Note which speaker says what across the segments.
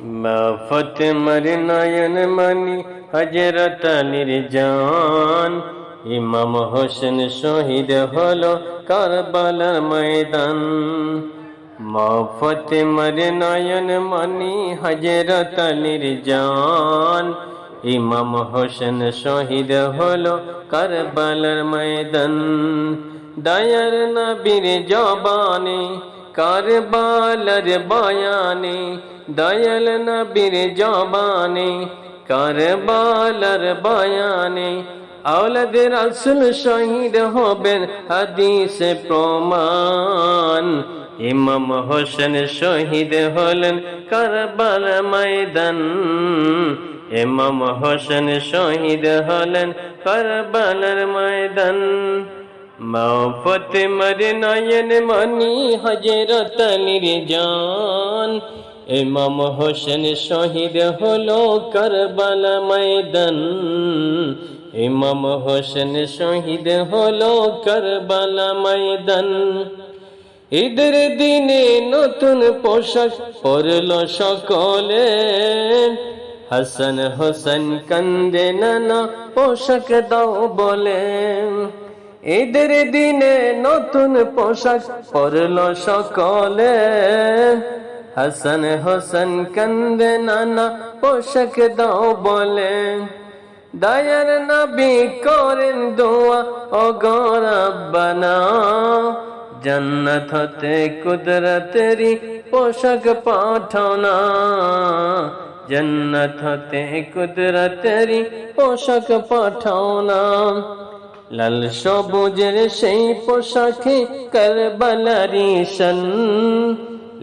Speaker 1: মা ফতেমার নয়ন মানি হজরত আলীর জান ইমাম হোসেন শহীদ হলো কারবালার ময়দান। মা ফতেমার নয়ন মানি হজরত আলীর জান ইমাম হোসেন শহীদ হলো কারবালার ময়দান। দয়ার নবীর জবানে কারবালার বয়ানে দয়াল নবীর জবানে, কারবালার বয়ানে, আওলাদ রাসুল শহীদ হবেন হাদিস প্রমাণ। ইমাম হোসেন শহীদ হলেন কারবাল ময়দান। ইমাম হোসেন শহীদ হলেন কারবালার ময়দান। মাও ফতেমার নয়ন মনি হজরত আলীর জান। ইমাম হোসেন শহীদ হলো কারবালা ময়দান। ইমাম হোসেন শহীদ হলো কারবালা ময়দান। ঈদের দিনে নতুন পোশাক পরল সকলে। হাসান হোসেন কান্দে নানা পোশাক দাও বলে। ঈদের দিনে নতুন পোশাক পরল সকলে। হাসান হোসেন কান্দে নানা পোশাক দাও বলে। দয়ার নবী করেন দোয়া ও গরাব্বানা জন্নত হতে কুদরতেরি পোশাক পাঠানা। জন্নত হতে কুদরতেরি পোশাক পাঠানা। লাল সবুজের সেই পোশাকে করবলারি সন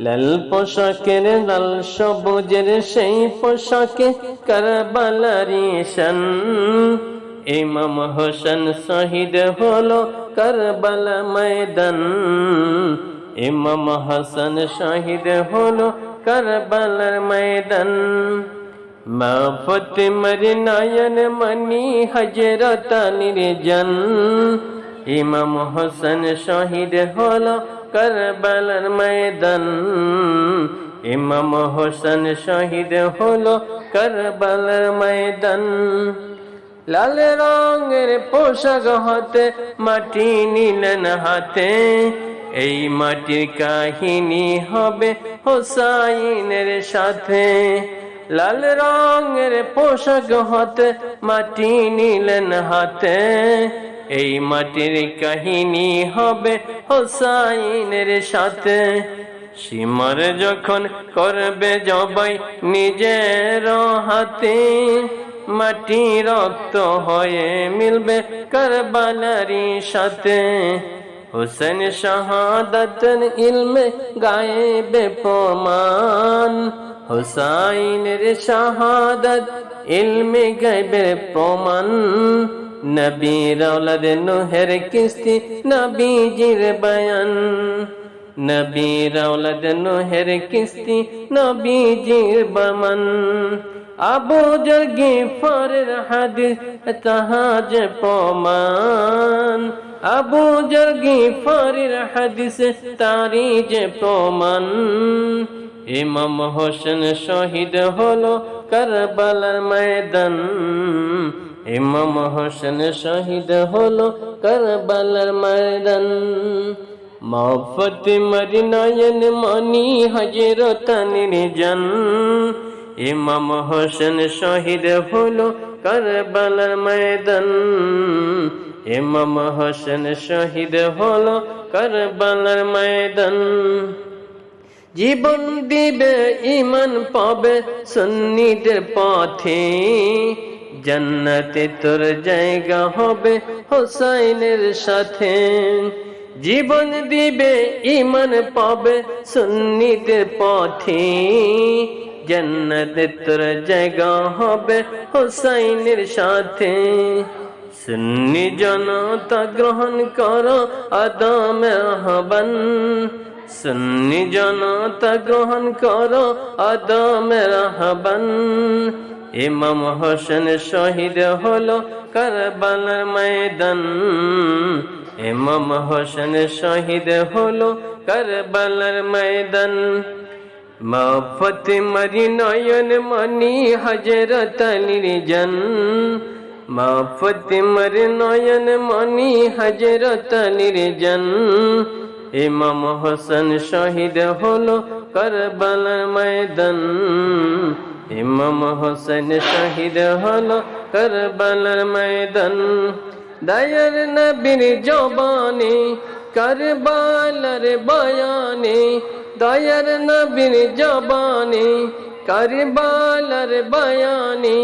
Speaker 1: লাল পোশাকের লাল সবুজের সেই পোশাকে করবলারি সন ইমাম হোসেন শহীদ হলো করবলা ময়দান। ইমাম হাসান শহীদ হলো করবলার ময়দান। মা ফতেমার নয়ন মনি হজরত আলীর জন। ইমাম হোসেন শহীদ হলো করবলার ময়দান ইমাম হোসেন শহীদ হলো করবলার ময়দান লাল রঙের পোশাক হতে মাটি নিলেন হাতে এই মাটির কাহিনী হবে হোসাইনের সাথে। লাল রঙের পোশাক হতে, মাটি নিলেন হাতে। এই মাটির কাহিনী হবে হোসাইনের সাথে। সীমার যখন করবে জবাই নিজের হাতে, মাটি রক্ত হয়ে মিলবে কারবালারি সাথে। হুসেন শাহাদত ইলমে গায়েবে প্রমাণ, হুসাইনের শাহাদত ইলমে গায়েবে প্রমাণ। নবীর ওলাদ নুহের কিস্তি নবীজির বয়ান। নবীর ওলাদ নুহের কিস্তি নবীজির বমন। আবু জগি ফরের হাদিস তাহাজ প্রমাণ। আবু জগি ফরের হাদিস তারি যে প্রমাণ। ইমাম হোসেন শহীদ হলো কারবালার ময়দান। ইমাম হোসেন শহীদ হলো কারবালার ময়দান। মফতি মরি নয়ন মনি হজরত নির্জন ইমাম হোসেন শহীদ হলো কারবালার ময়দান। ইমাম হোসেন শহীদ হলো কারবালার ময়দান। জীবন দিবে ইমান পাবে সুন্নিদের পথে। জান্নাতে তোর জায়গা হবে হোসাইনের সাথে। জীবন দিবে ইমান পাবে সুন্নিদের পথে। জান্নাতে তোর জায়গা হবে হোসাইনের সাথে। সুন্নি জনতা গ্রহণ করো আদম আহ্বান। সুন্নি জনতা গ্রহণ করো আদম আহ্বান। ইমাম হোসেন শহীদ হলো কারবালার ময়দান। ইমাম হোসেন শহীদ হলো কারবালার ময়দান। মা ফতেমারি নয়ন মনি হজরত আলীর জন। মা নয়ন মনি হজরত আলীর জন। ইমাম হোসেন শহীদ হলো করবালার ময়দান। ইমাম হোসেন শহীদ হলো করবালার ময়দান। দায়ার নবীর জবানে, করবালার বয়ানে, দয়ার নবীর জবানে, করবালার বয়ানে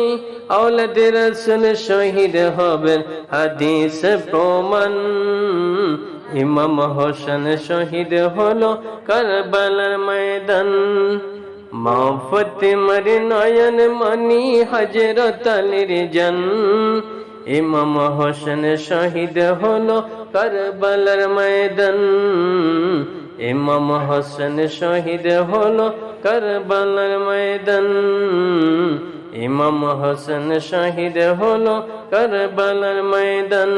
Speaker 1: আওলাদ রসুল শহীদ হবেন হাদিস প্রমাণ। ইমাম হোসেন শহীদ হলো করবালার ময়দান। মা ফতেমার নয়ন মনি হজরত আলীর ইমাম হোসেন শহীদ হলো করবালার ময়দান। ইমাম হোসেন শহীদ হলো করবালার ময়দান। ইমাম হোসেন শহীদ হলো করবালার ময়দান।